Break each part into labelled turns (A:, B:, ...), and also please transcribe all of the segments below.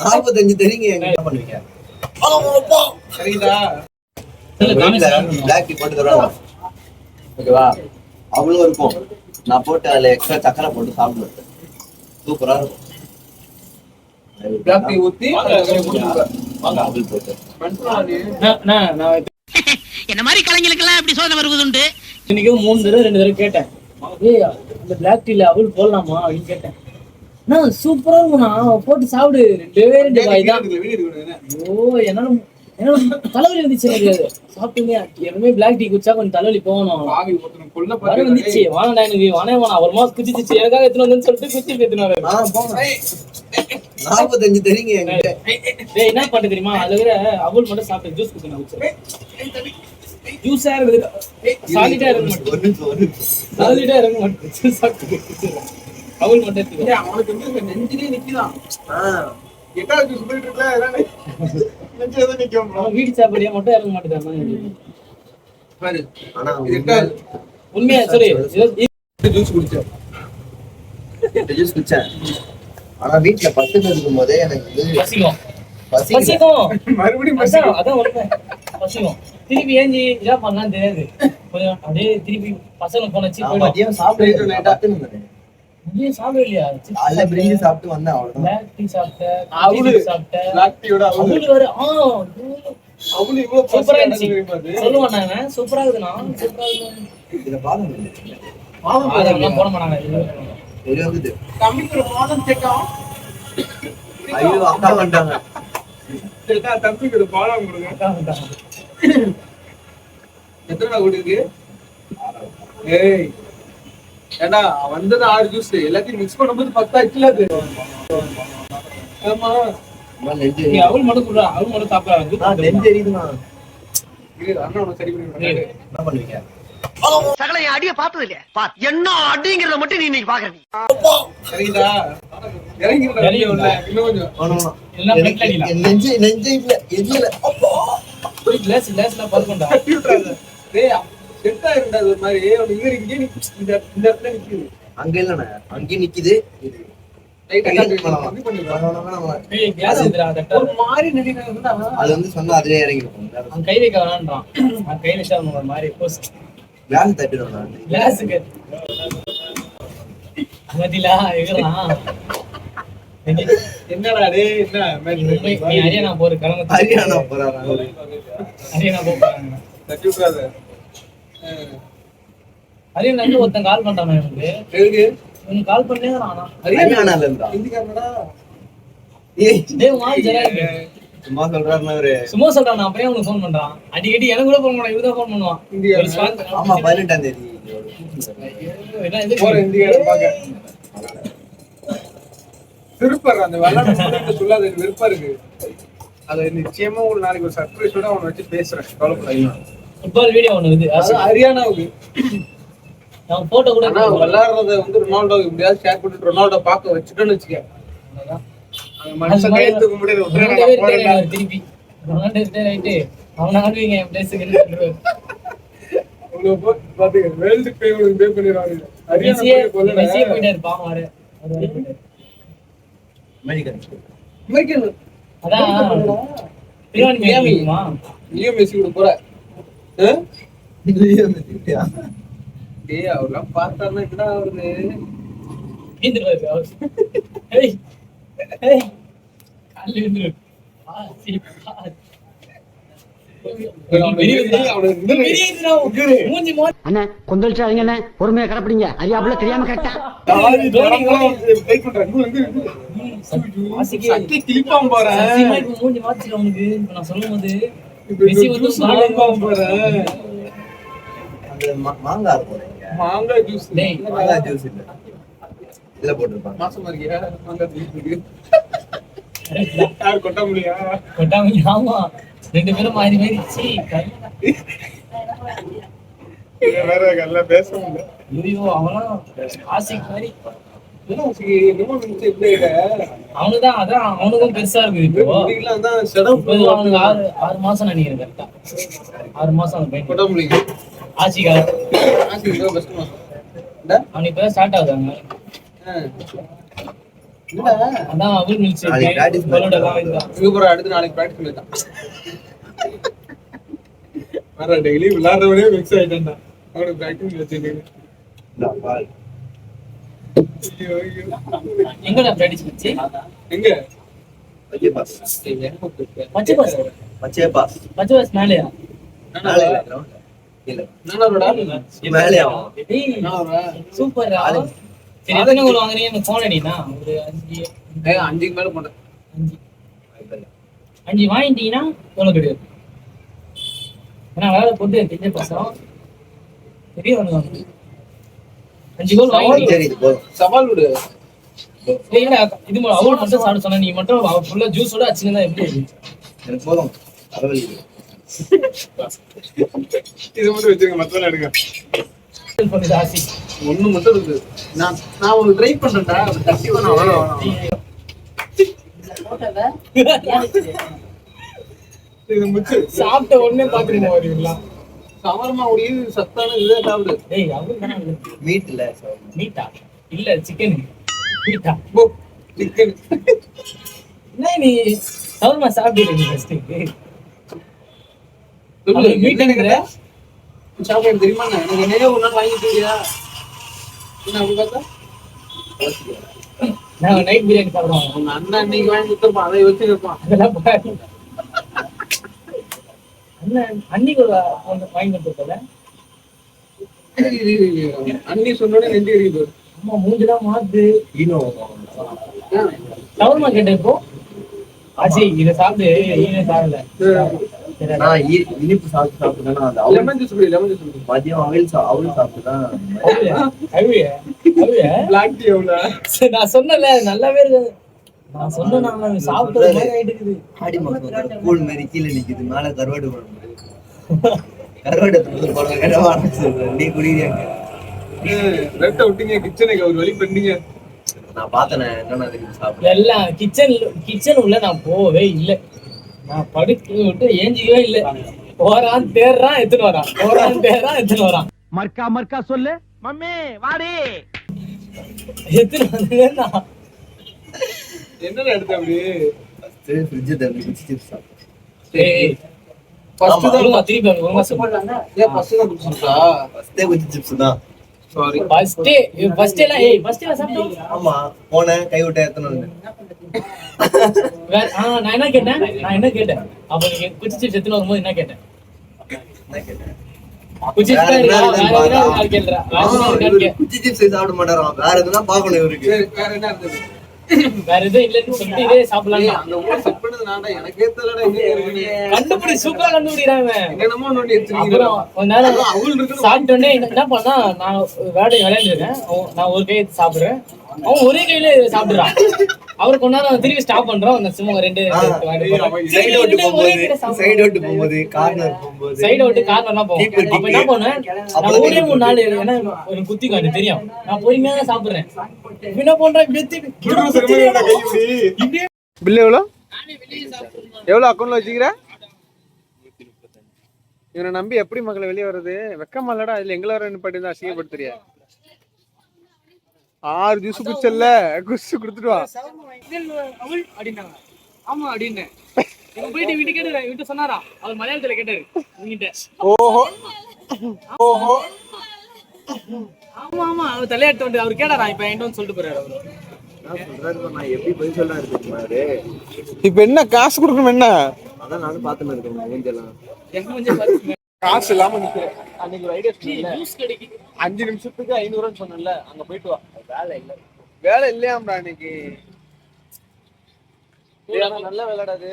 A: நாற்பத்தஞ்சு தெரியுங்க என்ன பண்ணுவீங்க?
B: சரிதா
A: வீட்டுல பிளாக் டீ போட்டு தருவாங்க. ஓகேவா? அவ்வளோ இருக்கும். நான் போட்டு அதுல எக்ஸ்ட்ரா சக்கரை போட்டு சாப்பிடுவேன். சூப்பரா இருக்கும்.
B: பிளாக் டீ ஊத்தி அதுல குடிச்சுக்க.
A: அவள் போட்டு.
B: மனுஷனாடி.
C: நான் நான் நான்
D: என்ன மாதிரி கலைஞர்களுக்கெல்லாம் இப்படி சோதனை வருவதுண்டு
C: இன்னைக்கு மூணு தடவை ரெண்டு தடவை கேட்டேன். ஏய் அந்த பிளாக் டீல அவள் போடலாமா அப்படின்னு கேட்டேன். நான் சூப்பரா இருக்கும்ண்ணா. போட்டு சாப்பிடு. ரெண்டே ரெண்டு வாய் தான்? ஐயோ என்னால என்னால தலைவலி வந்துச்சு எனக்கு. சாப்பிட்டுங்க. எப்பவுமே பிளாக் டீ குடிச்சா கொஞ்சம் தலைவலி போகணும். வர. வந்துச்சு. வாங்கடா எனக்கு. வானே வேணாம் ஒரு மாசம் குச்சிச்சு எனக்காக எடுத்துன்னு வந்து சொல்லிட்டு குச்சி
A: போங்க. நாற்பத்தஞ்சு தெரியுங்க என்கிட்ட.
C: டேய் என்ன பண்ண தெரியுமா? அதுல அவள் மட்டும் சாப்பிட்டு ஜூஸ் குடிச்சு ஜூஸா இருக்குது சாலிடா இருக்க மாட்டேன்
A: ஒரு நிமிஷம் ஒரு நிமிஷம்
C: சாலிடா இருக்க மாட்டேன் சாப்பிட்டு அவள் மட்டும்
B: அவனுக்கு வந்து இந்த நெஞ்சிலே நிக்கிறான்.
A: ஆ.
B: எட்டாவது நெஞ்சு எதுவும் நிக்கும்
C: வீடு சாப்பாடியா மட்டும் இறங்க மாட்டேங்கிறான்
B: பாரு,
A: ஆனா
B: எட்டாவது.
C: உண்மையா சரி இது-
B: ஜூஸ் குடிச்சேன்.
A: எட்டு ஜூஸ் குடிச்சேன். ஆனா வீட்டுல பத்து இருக்கும் போதே எனக்கு
C: பசிக்கும்.
A: பசி
C: பசிக்கும்.
B: மறுபடியும்
C: அதான் உண்மை. பசிக்கும். திருப்பி ஏஞ்சி இதா பண்ணலாம் தெரியாது. கொஞ்சம் அப்படியே திருப்பி பசங்க போனச்சு போயிடும்.
A: சாப்பிட்டு நான்
C: சாப்பிடலையா
A: காலைல பிரிஞ்சு சாப்பிட்டு வந்தேன் அவ்வளவுதான்.
C: பிளாக் டீ சாப்பிட்டேன்.
B: அவளு.
C: சாப்பிட்டேன்.
B: அவளு.
C: வேற ஆ
B: அவளு இவ்வளவு
C: சூப்பரா இருந்துச்சு? சொல்லுவான் நாங்க சூப்பரா இருக்குண்ணா சூப்பரா இருக்கு
A: இதுல பாதம் இல்லை.
C: அதெல்லாம் போட மாட்டாங்க இது.
A: ஒரே வந்து
B: தம்பிக்கு ஒரு பாடம் கேட்காம
A: ஐயோ அக்கா வந்துட்டாங்க.
B: கேட்டா தம்பிக்கு ஒரு பாடம் கொடுங்க.
C: அக்கா வந்துட்டாங்க.
B: எத்தனை கோடி இருக்கு ஏய் ஏண்டா வந்தது ஆறு ஜூஸ் எல்லாத்தையும் மிக்ஸ் பண்ணும்போது பத்தாச்சுல அது. ஆமா.
C: அவள் மட்டும் கூட அவள் மட்டும்
A: நான் நெஞ்சு எரியுதுண்ணா
D: சகல என் அடிய பார்த்தது இல்லையா? பாத்து என்ன அடிங்கிறத மட்டும் நீ இன்னைக்கு பாக்குற நீ.
B: சரிதா இறங்கிருந்தா
C: இறங்கி
B: உள்ள. இன்னும் கொஞ்சம்.
A: வேணும், வேணும்.
C: எல்லாம்
A: எனக்கு-
C: பிளேட்ல அடிக்கலாம்.
A: என் நெஞ்சு நெஞ்சு இல்ல அப்பா.
C: கிளாஸ் கிளாஸ்ல பார்க்கண்டா
B: தட்டி விட்டுறாத. டேய் செட் ஆயிருந்தா அது ஒரு மாதிரி இங்க இங்கே இந்த இந்த இடத்துல நிக்குது.
A: அங்க இல்லண்ணே. அங்கேயும் நிக்குது. அது வந்து சொன்னா அதுலயே இறங்கிருக்கும்.
C: அவன் கை வைக்க வேணான்றான். கை வச்சா மாதிரி போஸ்ட்
A: கிளாஸ் தட்டிடுவேன் நான்.
C: கிளாஸுக்கு மதிலா எகிறான்
B: என்னடா? டேய் என்ன?
C: ஹரியானா போற கிளம்பு.
A: ஹரியானா போறாங்க
C: ஹரியானா போறாங்க
B: தட்டி விட்டுறாத. அஹ்,
C: ஹரியானா இருந்து ஒருத்தன் கால் பண்றான் எனக்கு.
B: எதுக்கு?
C: உனக்கு கால் பண்ணே ஆனா.
A: ஹரியானால இருந்தா
B: ஹிந்திக்காரனடா
A: ஏய்
C: டேய் ஆள் ஜெரா
A: சும்மா சொல்றாருன்னா அவரு.
C: சும்மா சொல்றான் நான் அப்படியே உனக்கு ஃபோன் பண்றான். அடிக்கடி எனக்கு கூட ஃபோன் பண்ணுவான் இவதான் ஃபோன் பண்ணுவான்.
B: இந்தியா.
A: ஆமா பதினெட்டாம் தேதி.
C: என்ன இது?
B: போற பாக்க. அந்த விளையாட்டு சொல்லாத விருப்பம் இருக்கு. அது நிச்சயமா ஒரு நாளைக்கு ஒரு சர்ப்ரைஸோட அவனை வச்சு பேசுறேன். கவலைப்படாதீங்க.
C: ஃபுட்பால் வீடியோ ஒன்று இது
B: அது ஹரியானாவுக்கு.
C: அவன் போட்டோ கூட
B: விளையாடுறத வந்து ரொனால்டோ எப்படியாவது ஷேர் பண்ணிட்டு ரொனால்டோ பார்க்க வச்சுட்டோன்னு வச்சுக்க நான்
C: திருப்பி. ரொனால்டோ retire ஆயிட்டு அவனை ஆடுவீங்க என் பிளேஸுக்கு
B: இவ்வளவு போ- பாத்துக்க வேர்ல்டு பே உங்களுக்கு பே பண்ணிடுவாங்க.
A: அமெரிக்கன்.
B: அமெரிக்கன்
C: அதான்
B: மியாமி. கூட போற. டேய் அவர்லாம் பார்த்தாருன்னா என்னடா அவரு
C: ஏய் ஏய்
E: கொந்தளிச்சாதீங்க அண்ணா பொறுமையா கடப்பிடிங்க அறியாப்புல தெரியாம
C: இப்ப மூஞ்சி மாத்திரும் அவனுக்கு. நான் சொல்லும்போது
B: இப்ப
A: மாங்காய் இருக்கும்.
B: மாங்காய் ஜூஸ்.
A: மாங்காய் ஜூஸ் இல்ல. இதுல போட்டிருப்பாங்க.
B: மாசமா இருக்கியா மாங்காய் ஜூஸ் இருக்கு. யார் கொட்ட முடியா?
C: கொட்டாம ஆமா. ரெண்டு பேரும் மாறி மாறி சீ
B: வேற நல்லா பேச முடியல.
C: ஐயோ அவனா ஆசிக் மாதிரி. அவனுதான் அதான் அவனுக்கும் பெருசா இருக்குது
B: தான்
C: அவனுக்கு ஆறு ஆறு மாசம் நினைக்கிறேன் கரெக்டா ஆறு மாசம்
B: மாசம். இந்தா.
C: அவனுக்கு இப்பதான் ஸ்டார்ட் ஆகுதாங்க. அதான் அவள்
B: இதுக்கப்புறம் அடுத்து நாளைக்கு ப்ராக்டிஸ் வர டெய்லி விளையாடுறவனே மிக்ஸ் ஆயிட்டான்டா. அவனுக்கு ப்ராக்டிஸ் வச்சுட்டு
A: இந்த பால்.
B: ஐயோ ஐயோ
C: எங்கடா பிராக்டிஸ் வச்சு?
B: எங்க?
A: பச்சை பாஸ்.
C: பச்சை பாஸ்.
A: பச்சை பாஸ்.
C: பச்சை பாஸ் மேலையா
A: மேலே இல்ல.
B: நானாடா
C: சூப்பர்
A: அது-
C: சரி எத்தனை கோல் வாங்குறீங்க அடினா? ஒரு அஞ்சு.
B: ஏய் அஞ்சுக்கு மேல போனேன்
C: அஞ்சு. அஞ்சு வாங்கிட்டீங்கன்னா எவ்வளவு கிடையாது. ஏன்னா வேலை போட்டு தெரிஞ்ச பசங்க பெரிய ஒன்று அஞ்சு கோல் வாங்கி
A: சரி, இது போதும்.
B: சவால் விடு
C: இல்ல இது அவள் மட்டும் சாப்பிட சொன்னா நீ மட்டும் அவ ஃபுல்லா ஜூஸோட அச்சுன்னு எப்படி?
A: எனக்கு போதும்.
B: இது மட்டும் வச்சிருங்க மத்தவங்க எடுங்க ஒண்ணு மட்டும் இருக்கு நான் நான் உனக்கு ட்ரை பண்றேன்டா தட்டி வேணாம் முச்சு
C: சாப்பிட்ட உடனே பாத்துருங்க வரீங்களா
B: சவர்மா உடைய சத்தான இதே சாப்பிடு.
C: டேய் தானே
A: மீட் இல்ல
C: மீட்டா இல்ல சிக்கன் மீட்டா
B: போ சிக்கன்
C: என்ன நீ சவர்மா சாப்பிட்டு ஃபர்ஸ்ட்
B: சொல்லு
C: மீட்
B: மீட்டனுங்கிற சாப்பிட தெரியுமா நான்? எனக்கு என்னையே ஒரு நாள் வாங்கி தெரியா என்ன அப்படி பார்த்தா?
C: நாங்க நைட் பிரியாணி சாப்பிடுவோம்
B: உங்க அண்ணன் அன்னைக்கு வாங்கி கொடுத்துருப்பான் அதை வச்சு இருப்பான்
C: அதெல்லாம் அன்னைக்கு ஒரு வாங்கி கொடுத்தல?
B: அண்ணி சொன்னோடனே நெஞ்சு எரியுது.
C: அம்மா மூஞ்சிலாம் மாத்து
A: ஈனோ.
C: சவர்மா கேட்ட இப்போ. ஆச்சி இதை சாப்பிடு. நீனே சாப்பிடல.
A: நான் இனிப்பு சாப்பிட்டு அவல்
B: லெமன் ஜூஸ் குடி லெமன் ஜூஸ்
A: மதியம் அவல் சா- அவல் சாப்பிட்டுதான்.
C: அழுவியா? அழுவியா? அழுவியா?
B: பிளாக் டீ எவ்வளவு
C: சரி, நான் சொன்னல நல்லாவே இருக்கு நான் சொன்ன நான் சாப்பிட்டது மாதிரி ஆயிட்டு இருக்குது
A: ஆடி மாசம் கூழ் மாதிரி கீழே நிக்குது மேல கருவாடு குழம்பு கருவாடு சொல்றேன் நீ குடிக்கிறாங்க
B: ரெட்டை விட்டீங்க கிச்சனுக்கு ஒரு வழி பண்ணீங்க
A: நான் பார்த்தேன் என்னென்ன அதுக்கு சாப்பிட
C: எல்லாம் கிச்சன் கிச்சன் உள்ள நான் போவே இல்லை. நான் படுக்க விட்டு ஏஞ்சிக்கவே இல்லை. போறான் தேடுறான் எத்தனை வரான். போறான் தேடுறான் எத்தனை வரான்.
D: மர்க்கா மர்க்கா சொல்லு. மம்மி வாடி.
C: எத்தனை வந்து
B: என்னடா எடுத்த அப்படி?
A: ஃபர்ஸ்ட் ஃப்ரிட்ஜ் தள்ளி குச்சி சிப்ஸ் சாப்பிட்டேன்
B: ஃபர்ஸ்ட்
C: ஃபர்ஸ்ட்
B: தான்
C: தான் திருப்பி அவங்க ஒழுங்கா சொல்லு
B: ஏன் ஃபர்ஸ்ட் தான் குடிச்சிருக்கா?
A: ஃபர்ஸ்டே குச்சி சிப்ஸ் தான்.
B: சாரி
C: ஃபர்ஸ்டே ஃபர்ஸ்ட் எல்லாம் ஏய் ஃபர்ஸ்ட் எல்லாம் சாப்பிட்டோம்.
A: ஆமா போனேன் கை விட்ட
C: ஆ நான் என்ன கேட்டேன்? நான் என்ன கேட்டேன்? அப்ப நீங்க குச்சி சிப்ஸ் வரும்போது என்ன கேட்டேன்?
A: என்ன கேட்டேன்?
C: குச்சி சிப்ஸ்
A: சாப்பிட மாட்டாராம் வேற எதுனா பார்க்கணும் இவருக்கு.
B: வேற என்ன இருந்தது?
C: வேற எதுவும் இல்லைன்னு சொல்லிட்டு இதே சாப்பிடலாம்
B: அந்த ஊர் செட் பண்ணது நான்டா எனக்கே தெரியலடா எங்க இருக்குன்னு
C: கண்டுபிடி சூப்பரா கண்டுபிடிக்கிறாங்க
B: என்னென்னமோ நோண்டி
C: கொஞ்ச நேரம்
B: அவள் இருக்குன்னு
C: சாப்பிட்ட உடனே என்ன என்ன பண்ணா நான் விளையாடி விளையாண்டுருக்கேன். நான் ஒரு கை சாப்பிடுறேன். அவன் ஒரே கையில சாப்பிடுறான் அவர் கொஞ்ச நேரம் திருப்பி ஸ்டாப் பண்றோம் அந்த சும்மா ரெண்டு
A: சைடு ஓட்டு போகும்போது சைடு ஓட்டு போகும்போது கார்னர் போகும்போது
C: சைடு விட்டு கார்னர்லாம்
A: it,
C: அப்ப என்ன பண்ணுவேன்? நான் மூணே மூணு நாள் ஏன்னா ஒரு குத்தி காட்டு தெரியும். நான் பொறுமையா தான் சாப்பிடுறேன். என்ன பண்றேன்?
B: பில் எவ்வளோ? எவ்வளோ அக்கௌண்ட்ல வச்சுக்கிற? இவனை நம்பி எப்படி மக்களை வெளியே வர்றது? வெக்கமா இல்லடா இதுல எங்களை வர நிப்பாட்டி தான் அசிங்கப்படுத்துறிய? ஆறு ஜூஸ் குடிச்சல்ல குடிச்சு கொடுத்துட்டு வா
C: அவள் அப்படின்னாங்க. ஆமா அப்படின்னு. போயிட்டு வீட்டு கேட்டு வீட்டு சொன்னாரா? அவர் மலையாளத்துல கேட்டாரு உங்ககிட்ட
B: ஓஹோ. ஓஹோ.
C: ஆமா. ஆமா அவர் தலையாட்டு வந்து அவர் கேட்டாரா? இப்ப என்கிட்ட வந்து சொல்லிட்டு போறாரு அவரு?
B: இப்ப என்ன காசு கொடுக்கணும் என்ன?
A: அதான் நானும் பார்த்துன்னு இருக்கேன்
B: காசு இல்லாம நிக்கிறேன். அன்னைக்கு ஒரு ஐடியா
C: கிடைக்குது
B: அஞ்சு நிமிஷத்துக்கு ஐநூறுன்னு சொன்னேன்ல அங்க போயிட்டு வா. வேலை இல்ல. வேலை இல்லையாம்டா ஏய், ஆனா நல்ல அது.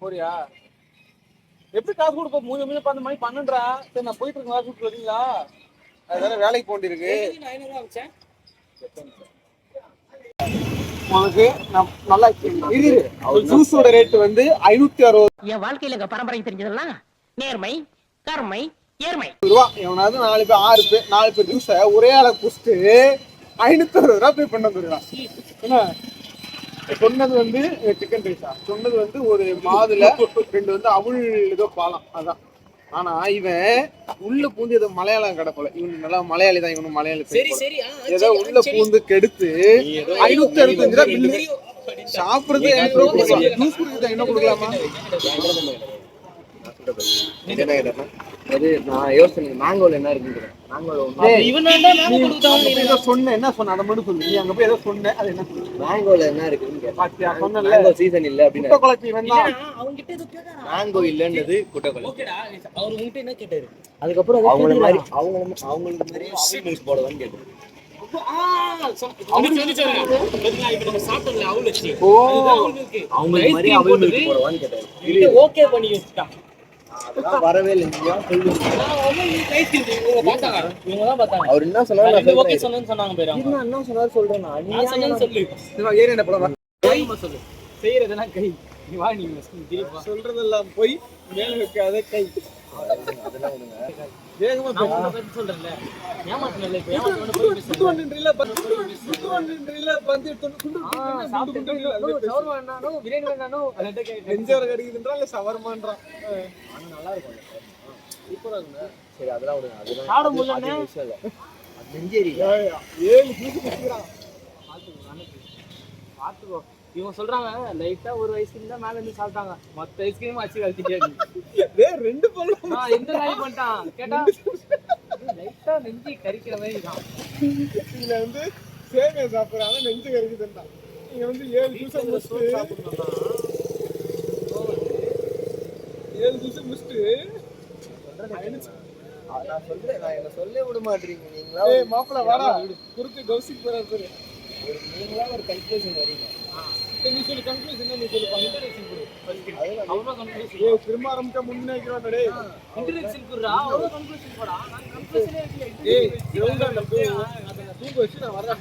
B: போறியா? எப்படி காசு கொடுப்ப? மூணு மணி பன்னெண்டு மணி பன்னெண்டா சரி நான் போயிட்டு இருக்கேன் காசு கொடுத்து வரீங்களா அது வேற வேலைக்கு போண்டி இருக்கு
C: ஐநூறு ரூபா வச்சேன்?
B: உனக்கு நல்லா இரு இரு. ஜூஸோட ரேட் வந்து ஐநூத்தி அறுபது.
E: என் வாழ்க்கையில எங்க பரம்பரை தெரிஞ்சதெல்லாம் நேர்மை கருமை ஏர்மை
B: ரூபா எவனாவது நாலு பேர் ஆறு பேர் நாலு பேர் ஜூஸை ஒரே ஆளை குடிச்சிட்டு ஐநூத்தி அறுபது ரூபா பே பண்ண வந்துருக்கான். என்ன? சொன்னது வந்து சிக்கன் ரைஸா சொன்னது வந்து ஒரு மாதுளை ரெண்டு வந்து அவுள் ஏதோ பாலம் அதான். ஆனா இவன் உள்ள பூந்து ஏதோ மலையாளம் கடை போல. இவன் நல்லா மலையாளி தான் இவனு மலையாளி
C: சரி
B: ஏதோ உள்ள. பூந்து கெடுத்து ஐநூத்தி அறுபத்தஞ்சு ரூபா பில்லு. சாப்பிடுறது என்ன கொடுக்கலாமா?
A: அது நான் யோசனை மேங்கோல என்ன
B: ஏதோ சொன்ன என்ன சொன்ன? அதை மட்டும் சொல்லு. நீ அங்க போய் ஏதோ சொன்ன அது என்ன
A: மேங்கோல என்ன இருக்குன்னு மேங்கோ சீசன் இல்ல அப்படின்னு.
B: குழப்பி
C: கேட்டாரா?
A: மேங்கோ இல்லன்றது
C: அவர் என்ன கேட்டாரு? அதுக்கப்புறம் அதை
A: அவங்கள மாதிரி? அவங்க அவங்களுக்கு மாதிரி
C: milk.
A: அவங்களுக்கு மாதிரி போடுவான்னு
C: இவன்கிட்ட okay பண்ணி வச்சுட்டான்.
A: வரவே இல்லை நீங்க சொல்லு
C: நான் அவல் milk ice cream இவங்க பார்த்தாங்க. இவங்க தான் பார்த்தாங்க.
A: அவர் என்ன சொன்னாரு
C: நான்
A: நான் சொல்றேன்
C: சொன்னேன்னு சொன்னாங்க பாரு அவங்க.
A: என்ன என்ன சொன்னாரு சொல்றேன் நான் நீ
C: நான் சொன்னேன்னு சொல்லு.
B: ஏறி என்ன போலாம்
C: தைரியமா சொல்லு. செய்யறதெல்லாம் கை நீ வா நீ.
B: சொல்றதெல்லாம் போய் மேல வைக்காத கை பந்து சவர்மான்றான்
A: நல்லா இருக்கும் சரி அதெல்லாம் விடுங்க அதெல்லாம் விஷயம் நெஞ்சேரி
B: ஏழு
C: பாத்துக்கோ இவங்க சொல்றாங்க லைட்டா ஒரு ஐஸ்கிரீம் தான் மேல இருந்து சாப்பிட்டாங்க. மத்த ஐஸ்கிரீம் அச்சு கழிச்சிட்டாரு
B: டேய் ரெண்டு
C: நான் எந்த நாய் பண்ணிட்டான்? கேட்டா லைட்டா நெஞ்சி கறிக்கிற மாதிரி தான்
B: இதுல வந்து சேமியா சாப்பிடுறாங்க நெஞ்சு கறிக்குதுன்றான் நீங்க வந்து ஏழு ஜூஸ் முடிச்சுட்டு ஏழு ஜூஸ் முடிச்சுட்டு
A: நான் சொல்றேன் நான் என்ன சொல்ல விட மாட்டீங்க நீங்களா
B: ஏய் மாப்பிள வாடா. குறுக்கு கௌசிக் போறாரு
A: நீங்களா ஒரு கன்க்ளூஷன் வரீங்க
B: சரி, நீ சொல்லு கன்க்ளூஷன் என்ன நீ சொல்லு
C: இன்டர்நெக்ஷன் கொடு அவ்வளோ கன்க்ளூஷன்
B: ஏய் திரும்ப ஆரம்பிச்சா முன்னே வைக்கிறான் டேய்
C: இன்டர்நெக்ஷன் கொடுறா அவ்வளோ கன்க்ளூஷன் போடா நான் கன்க்ளூஷனே
B: ஏய் இவங்க அந்த தூங்க வச்சு நான் வரேன்